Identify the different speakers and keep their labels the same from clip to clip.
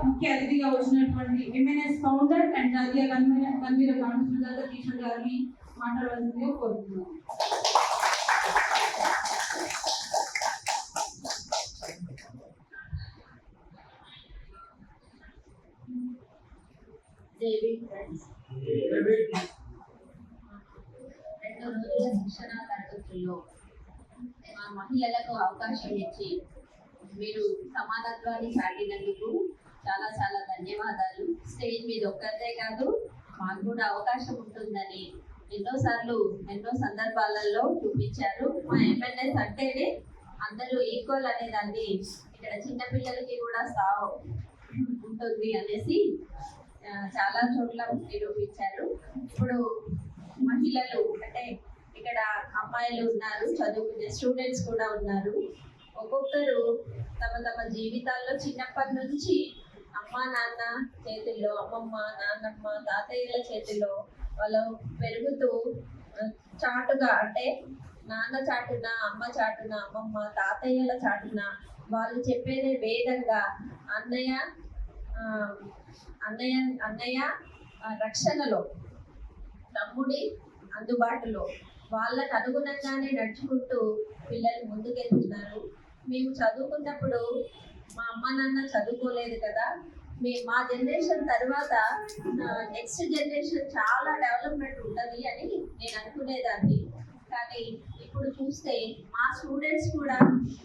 Speaker 1: ముఖ్య అతిథిగా వచ్చినటువంటి ఎంఎన్ఎస్ ఫౌండర్ అండ్ జాతీయ కన్వీనర్ కన్వీనర్ కాన్స్టిట్యూషన్ కిషోర్ గారిని మాట్లాడవలసిందిగా కోరుతున్నాను.
Speaker 2: రెండు రోజుల శిక్షణ తరగతుల్లో మా మహిళలకు అవకాశం ఇచ్చి మీరు సమానత్వాన్ని సాగినందుకు చాలా చాలా ధన్యవాదాలు. స్టేజ్ మీద ఒక్కరిదే కాదు మాకు కూడా అవకాశం ఉంటుందని ఎన్నోసార్లు ఎన్నో సందర్భాలలో చూపించారు. మా ఎమ్మెల్యేస్ అంటేనే అందరూ ఈక్వల్ అనే దాన్ని ఇక్కడ చిన్నపిల్లలకి కూడా సావ్ ఉంటుంది అనేసి చాలా చోట్ల నిరూపించారు. ఇప్పుడు మహిళలు అంటే ఇక్కడ అమ్మాయిలు ఉన్నారు చదువుకునే స్టూడెంట్స్ కూడా ఉన్నారు. ఒక్కొక్కరు తమ తమ జీవితాల్లో చిన్నప్పటి నుంచి అమ్మ నాన్న చేతుల్లో అమ్మమ్మ నాన్నమ్మ తాతయ్యల చేతిలో వాళ్ళు పెరుగుతూ చాటుగా అంటే నాన్న చాటున అమ్మ చాటున అమ్మమ్మ తాతయ్యల చాటున వాళ్ళు చెప్పేదే వేదంగా అన్నయ్య అన్నయ్య అన్నయ్య రక్షణలో తమ్ముడి అందుబాటులో వాళ్ళకు అనుగుణంగానే నడుచుకుంటూ పిల్లలు ముందుకెళ్తున్నారు. మేము చదువుకున్నప్పుడు మా అమ్మ నాన్న చదువుకోలేదు కదా. మీ మా జనరేషన్ తర్వాత నెక్స్ట్ జనరేషన్ చాలా డెవలప్మెంట్ ఉంటుంది అని నేను అనుకునేదాన్ని. కానీ ఇప్పుడు చూస్తే మా స్టూడెంట్స్ కూడా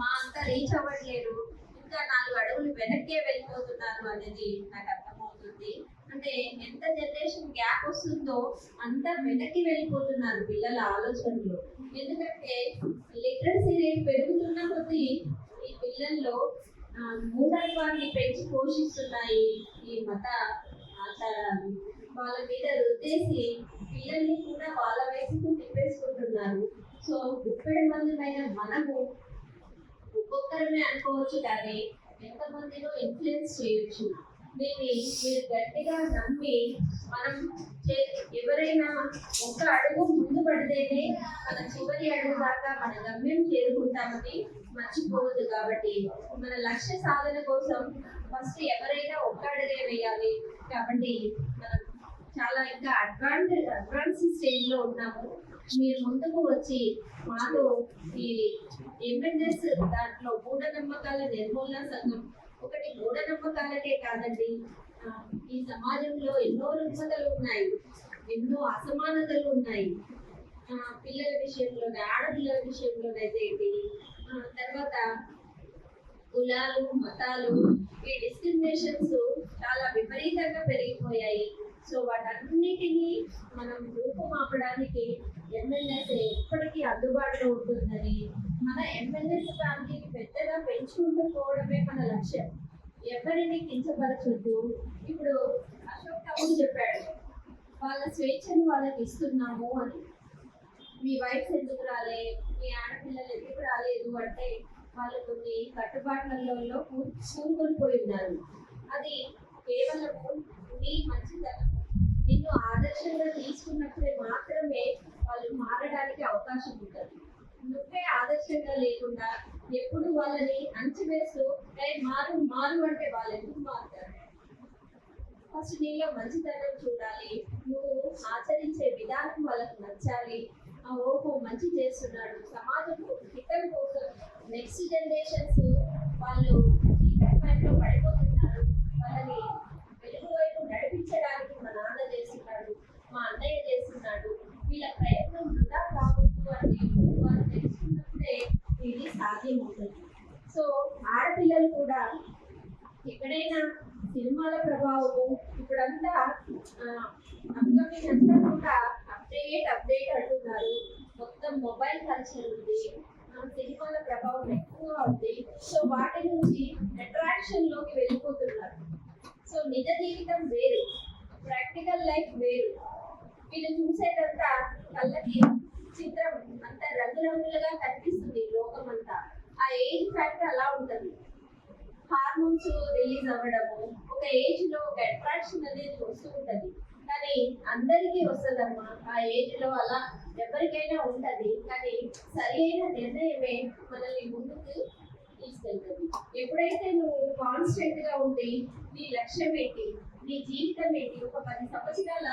Speaker 2: మా అంత రీచ్ అవ్వట్లేరు ఇంకా నాలుగు అడుగులు వెనక్కే వెళ్ళిపోతున్నారు అనేది నాకు అర్థమవుతుంది. అంటే ఎంత జనరేషన్ గ్యాప్ వస్తుందో అంత వెనక్కి వెళ్ళిపోతున్నారు పిల్లల ఆలోచనలు. ఎందుకంటే లిటరసీ రేట్ పెరుగుతున్న కొద్దీ ఈ పిల్లల్లో మూఢత్వాన్ని పెంచి పోషిస్తున్నాయి ఈ మత ఆచారాలు. వాళ్ళ మీద రుద్దేసి పిల్లల్ని కూడా వాళ్ళ వయసుకు తిప్పేసుకుంటున్నారు. సో ముప్పై మందిమైన మనము ఒక్కొక్కరిని అనుకోవచ్చు కానీ ఎంతమందిలో ఇన్ఫ్లుయెన్స్ చేయొచ్చు? దీన్ని మీరు గట్టిగా నమ్మి మనం ఎవరైనా ఒక్క అడుగు ముందు పడితేనే మన చివరి అడుగు దాకా మన గమ్యం చేరుకుంటామని మర్చిపోవద్దు కాబట్టి మన లక్ష్య సాధన కోసం ఫస్ట్ ఎవరైనా ఒక్క అడుగే వేయాలి కాబట్టి మనం చాలా ఇంకా అడ్వాన్స్ అడ్వాన్స్ స్టేజ్లో ఉన్నాము. మీరు ముందుకు వచ్చి మాతో ఈ ఎంఎన్ఎస్ దాంట్లో మూఢనమ్మకాల నిర్మూలన సంఘం ఒకటి మూఢనమ్మకాలకే కాదండి. ఈ సమాజంలో ఎన్నో రుగ్మతలు ఉన్నాయి. ఎన్నో అసమానతలు ఉన్నాయి. పిల్లల విషయంలోనే ఆడపిల్లల విషయంలోనైతే ఏంటి? తర్వాత కులాలు మతాలు ఈ డిస్క్రిమినేషన్స్ చాలా విపరీతంగా పెరిగిపోయాయి. సో వాటన్నిటినీ మనం రూపుమాపడానికి ఎమ్మెల్యేస్ ఎప్పటికీ అందుబాటులో ఉంటుందని మన ఎమ్మెల్యేస్ ఫ్యామిలీని పెద్దగా పెంచుకుంటూ పోవడమే మన లక్ష్యం. ఎవరిని కించపరచొద్దు. ఇప్పుడు అశోక్ తమ్ముడు చెప్పాడు వాళ్ళ స్వేచ్ఛను వాళ్ళకి ఇస్తున్నాము అని. మీ వైఫ్ ఎందుకు రాలే? మీ ఆడపిల్లలు ఎందుకు రాలేదు? అంటే వాళ్ళు కొన్ని కట్టుబాట్లలో కూ- కూరుకొని పోయి ఉన్నారు. అది కేవలము నీ మంచితనం. నిన్ను ఆదర్శంగా తీసుకున్నప్పుడే మాత్రమే వాళ్ళు మారడానికి అవకాశం ఉంటుంది. నువ్వే ఆదర్శంగా లేకుండా ఎప్పుడు వాళ్ళని అంచివేస్తూ మారు మారు అంటే వాళ్ళు ఎందుకు మారుతారు? ఫస్ట్ నీలో మంచితనం చూడాలి. నువ్వు ఆచరించే విధానం వాళ్ళకు నచ్చాలి. ఆ ఓహో మంచి చేస్తున్నాడు. సమాజం హితం కోసం నెక్స్ట్ జనరేషన్స్ వాళ్ళు చీకటి పడిపోతున్నారు. వాళ్ళని వెలుగు వైపు నడిపించడానికి మా నాన్న చేస్తున్నాడు. మా అన్నయ్య వీళ్ళ ప్రయత్నం వృధా కావద్దు అని వాళ్ళు తెలుసుకున్నప్పుడే ఇది సాధ్యమవుతుంది. సో ఆడపిల్లలు కూడా ఎక్కడైనా సినిమాల ప్రభావము ఇప్పుడంతా అంతా కూడా అప్డేట్ అప్డేట్ అంటున్నారు. మొత్తం మొబైల్ కల్చర్ ఉంది సినిమాల ప్రభావం ఎక్కువ ఉంది. సో వాటి నుంచి అట్రాక్షన్లోకి వెళ్ళిపోతున్నారు. సో నిజ జీవితం వేరు ప్రాక్టికల్ లైఫ్ వేరు. వీళ్ళు చూసేదంతా కళ్ళకి చిత్రం అంతా రంగురంగులుగా కనిపిస్తుంది లోకం అంతా ఆ ఏజ్ ఫ్యాక్టర్ అలా ఉంటుంది. హార్మోన్స్ రిలీజ్ అవ్వడము ఒక ఏజ్లో ఒక అట్రాక్షన్ అనేది వస్తూ ఉంటుంది. కానీ అందరికీ వస్తుందమ్మా ఆ ఏజ్లో అలా ఎవరికైనా ఉంటది. కానీ సరి అయిన నిర్ణయమే మనల్ని ముందుకు తీసుకెళ్తుంది. ఎప్పుడైతే నువ్వు కాన్స్టెంట్గా ఉండి నీ లక్ష్యం ఏంటి నీ జీవితం ఏంటి ఒక పది సంవత్సరాల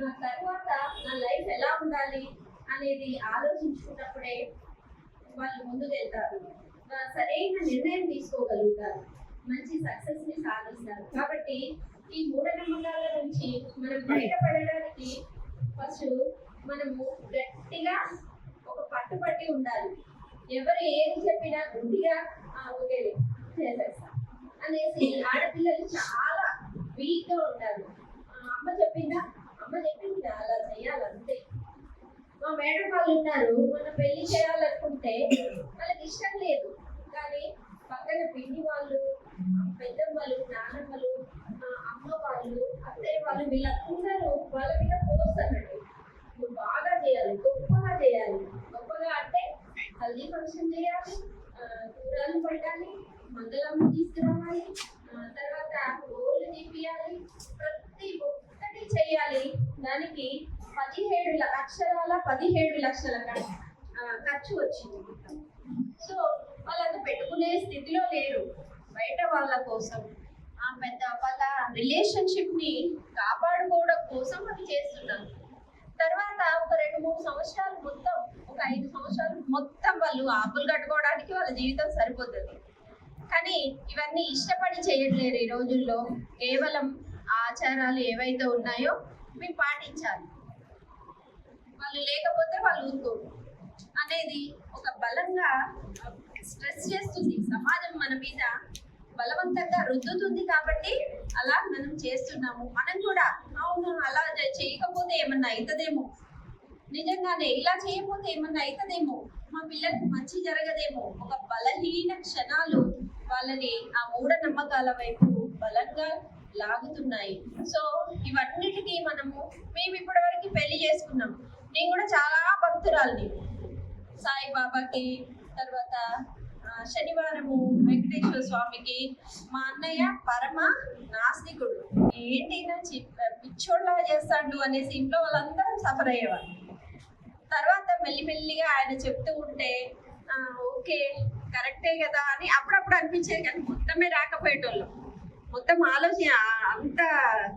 Speaker 2: నా తర్వాత నా లైఫ్ ఎలా ఉండాలి అనేది ఆలోచించుకున్నప్పుడే వాళ్ళు ముందుకు వెళ్తారు. సరైన నిర్ణయం తీసుకోగలుగుతారు. మంచి సక్సెస్ని సాధిస్తారు. కాబట్టి ఈ మూఢనమ్మకాల నుంచి మనం బయటపడడానికి ఫస్ట్ మనము గట్టిగా ఒక పట్టుపట్టి ఉండాలి. ఎవరు ఏది చెప్పినా గుడ్డిగా ఓకే చేసేస్తాం అనేసి ఆడపిల్లలు చాలా వీక్గా ఉంటారు. "ఆ, అమ్మ చెప్పిందా? అమ్మ చెప్పింది అలా చేయాలంతే మా మేడం వాళ్ళు ఉన్నారు మనం పెళ్ళి చేయాలనుకుంటే వాళ్ళకి ఇష్టం లేదు కానీ పక్కన పిన్ని వాళ్ళు పెద్దమ్మలు నానమ్మలు అమ్మ వాళ్ళు అత్తయ్య వాళ్ళు వీళ్ళందరూ వాళ్ళ మీద పోస్తానండి నువ్వు బాగా చేయాలి గొప్పగా చేయాలి గొప్పగా అంటే హల్దీ ఫంక్షన్ చేయాలి కూరలు పడాలి మంగళమ్మ తీసుకురావాలి తర్వాత గోళ్ళు తీపియాలి. ప్రతి ఒక్క చేయాలి? దానికి పదిహేడు అక్షరాల పదిహేడు లక్షల ఖర్చు వచ్చింది. సో వాళ్ళంతా పెట్టుకునే స్థితిలో లేరు. బయట వాళ్ళ కోసం ఆ పెద్ద వాళ్ళ రిలేషన్షిప్ని కాపాడుకోవడం కోసం అది చేస్తున్నారు. తర్వాత ఒక రెండు మూడు సంవత్సరాలు మొత్తం ఒక ఐదు సంవత్సరాలు మొత్తం వాళ్ళు ఆపులు కట్టుకోవడానికి వాళ్ళ జీవితం సరిపోతుంది. కానీ ఇవన్నీ ఇష్టపడి చేయట్లేరు ఈ రోజుల్లో. కేవలం ఆచారాలు ఏవైతే ఉన్నాయో మేము పాటించాలి. వాళ్ళు లేకపోతే వాళ్ళు ఊరుకోరు. అనేది ఒక బలంగా స్ట్రెస్ చేస్తుంది. సమాజం మన మీద బలవంతంగా రుద్దుతుంది కాబట్టి అలా మనం చేస్తున్నాము. మనం కూడా అవును అలా చేయకపోతే ఏమన్నా అవుతుందేమో నిజంగానే ఇలా చేయకపోతే ఏమన్నా అవుతుందేమో మా పిల్లలకు మంచి జరగదేమో. ఒక బలహీన క్షణాలు వాళ్ళని ఆ మూఢ నమ్మకాల వైపు బలంగా లాగుతున్నాయి. సో ఇవన్నిటికీ మనము మేము ఇప్పటి వరకు పెళ్ళి చేసుకున్నాం. నేను కూడా చాలా భక్తురాలని. సాయిబాబాకి తర్వాత శనివారము వెంకటేశ్వర స్వామికి మా అన్నయ్య పరమ నాస్తికుడు. ఏంటి పిచ్చోళ్ళ చేస్తాడు అనేసి ఇంట్లో వాళ్ళందరం సఫర్ అయ్యేవారు తర్వాత మెల్లిమెల్లిగా ఆయన చెప్తూ ఉంటే ఓకే కరెక్టే కదా అని అప్పుడప్పుడు అనిపించేది కానీ మొత్తమే రాకపోయేటోళ్ళం. మొత్తం ఆలోచన అంత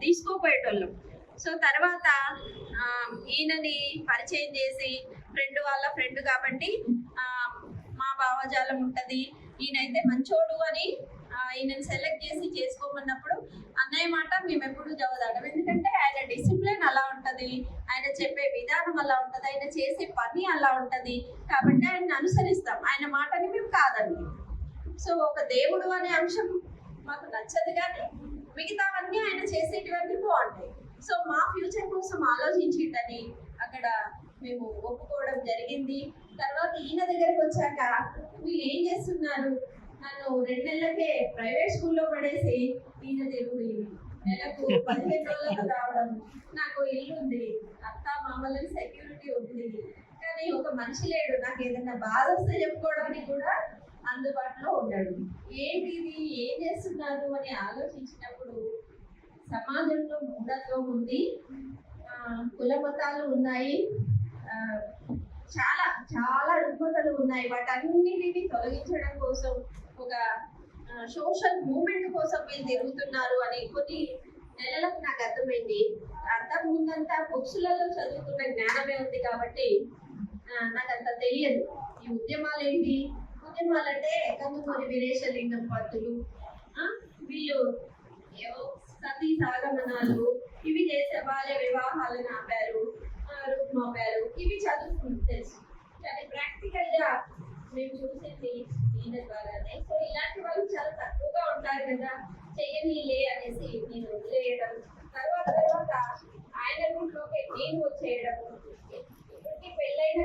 Speaker 2: తీసుకోపోయేటోళ్ళం. సో తర్వాత ఈయనని పరిచయం చేసి ఫ్రెండ్ వాళ్ళ ఫ్రెండ్ కాబట్టి మా భావజాలం ఉంటుంది. ఈయనైతే మంచోడు అని ఈయనని సెలెక్ట్ చేసి చేసుకోమన్నప్పుడు అన్నయ్య మాట మేము ఎప్పుడు చదవదాం ఎందుకంటే ఆయన డిసిప్లిన్ అలా ఉంటుంది. ఆయన చెప్పే విధానం అలా ఉంటుంది. ఆయన చేసే పని అలా ఉంటుంది. కాబట్టి ఆయన అనుసరిస్తాం. ఆయన మాటని మేము కాదండి. సో ఒక దేవుడు అనే అంశం మాకు నచ్చదు కానీ మిగతావన్నీ ఆయన చేసేటివన్నీ బాగుంటాయి. సో మా ఫ్యూచర్ కోసం ఆలోచించిండని అక్కడ మేము ఒప్పుకోవడం జరిగింది. తర్వాత ఈయన దగ్గరకు వచ్చాక వీళ్ళు ఏం చేస్తున్నారు? నన్ను రెండు నెలలకే ప్రైవేట్ స్కూల్లో పడేసి ఈయన తెలుగు నెలకు పదిహేను రోజులకు రావడం నాకు ఇల్లు ఉంది అత్త మామూలు సెక్యూరిటీ ఉంది. కానీ ఒక మనిషి లేడు. నాకు ఏదైనా బాధ వస్తే చెప్పుకోవడానికి కూడా అందుబాటులో ఉన్నాడు ఏంటి ఇది ఏం చేస్తున్నారు? అని ఆలోచించినప్పుడు సమాజంలో మూఢత్వం ఉంది. కుల మతాలు ఉన్నాయి. చాలా చాలా రుగ్మతలు ఉన్నాయి. వాటన్నిటిని తొలగించడం కోసం ఒక సోషల్ మూమెంట్ కోసం వీళ్ళు తిరుగుతున్నారు అని కొన్ని నెలలకు నాకు అర్థమైంది. అర్థం ముందంతా బుక్స్లలో చదువుకున్న జ్ఞానమే ఉంది కాబట్టి నాకు అంత తెలియదు. ఈ ఉద్యమాలు ఏంటి ఉద్యమాలు అంటే కందుకూరి వీరేశలింగం పంతులు వీళ్ళు ఏవో సతీ సాగమనాలు ఇవి చేసే బాల్య వివాహాలను ఆపారు రూపమాపారు ఇవి చదువుకుంటూ తెలుసు. కానీ ప్రాక్టికల్గా మేము చూసింది ఈయన ద్వారానే. సో ఇలాంటి వాళ్ళు చాలా తక్కువగా ఉంటారు కదా చెయ్యనీలే అనేసి నేను వదిలేయడం తర్వాత తర్వాత ఆయన రూట్లోకి నేను వచ్చేయడం. ఇప్పటికీ పెళ్ళైన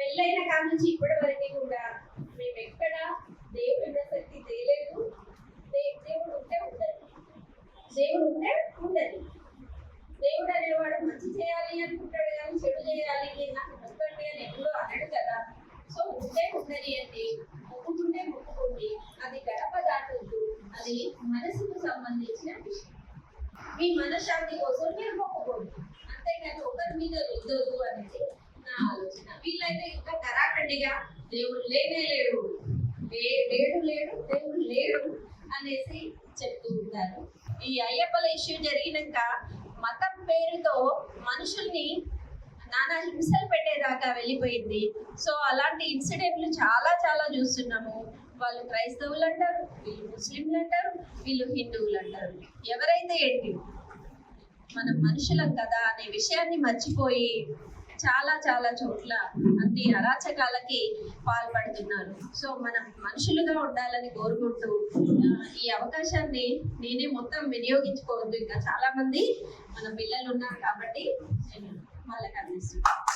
Speaker 2: పెళ్ళైన కాడ నుంచి ఇప్పటి వరకు కూడా మేము ఎక్కడ దేవుడి ప్రసక్తి తేలేదు. దేవుడు ఉంటే ఉండదు. దేవుడు ఉంటే ఉండదు. దేవుడు అనేవాడు మంచి చేయాలి అనుకుంటాడు కానీ చెడు చేయాలి నాకు మొక్కండి అని ఎప్పుడూ అనడు కదా. సో ఉంటే ఉండని అండి. మొక్కుకుంటే మొక్కుకోండి. అది గడప దాటొద్దు. అది మనసుకు సంబంధించిన విషయం. మీ మనశ్శాంతి కోసం మీరు మొక్కుకోండి. అంతేకాని ఒకరి మీద రుద్దొద్దు అనేది నా ఆలోచన. వీళ్ళైతే ఇంకా కరాకండిగా దేవుడు లేనే లేడు. లేడు లేడు దేవుడు లేడు అనేసి చెప్తూ ఉంటారు. ఈ అయ్యప్పల ఇష్యూ జరిగినాక మతం పేరుతో మనుషుల్ని నానా హింసలు పెట్టేదాకా వెళ్ళిపోయింది. సో అలాంటి ఇన్సిడెంట్లు చాలా చాలా చూస్తున్నాము. వాళ్ళు క్రైస్తవులు అంటారు వీళ్ళు ముస్లింలు అంటారు వీళ్ళు హిందువులు అంటారు. ఎవరైతే ఏంటి? మనం మనుషులం కదా అనే విషయాన్ని మర్చిపోయి చాలా చాలా చోట్ల అన్ని అరాచకాలకి పాల్పడుతున్నారు. సో మనం మనుషులుగా ఉండాలని కోరుకుంటూ ఈ అవకాశాన్ని నేనే మొత్తం వినియోగించుకోవద్దు. ఇంకా చాలా మంది మన పిల్లలు ఉన్నారు కాబట్టి నేను వాళ్ళకి అందిస్తున్నాను.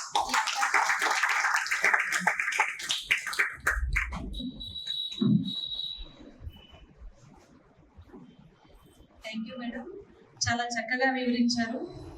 Speaker 3: థ్యాంక్ యూ మేడం చాలా చక్కగా వివరించారు.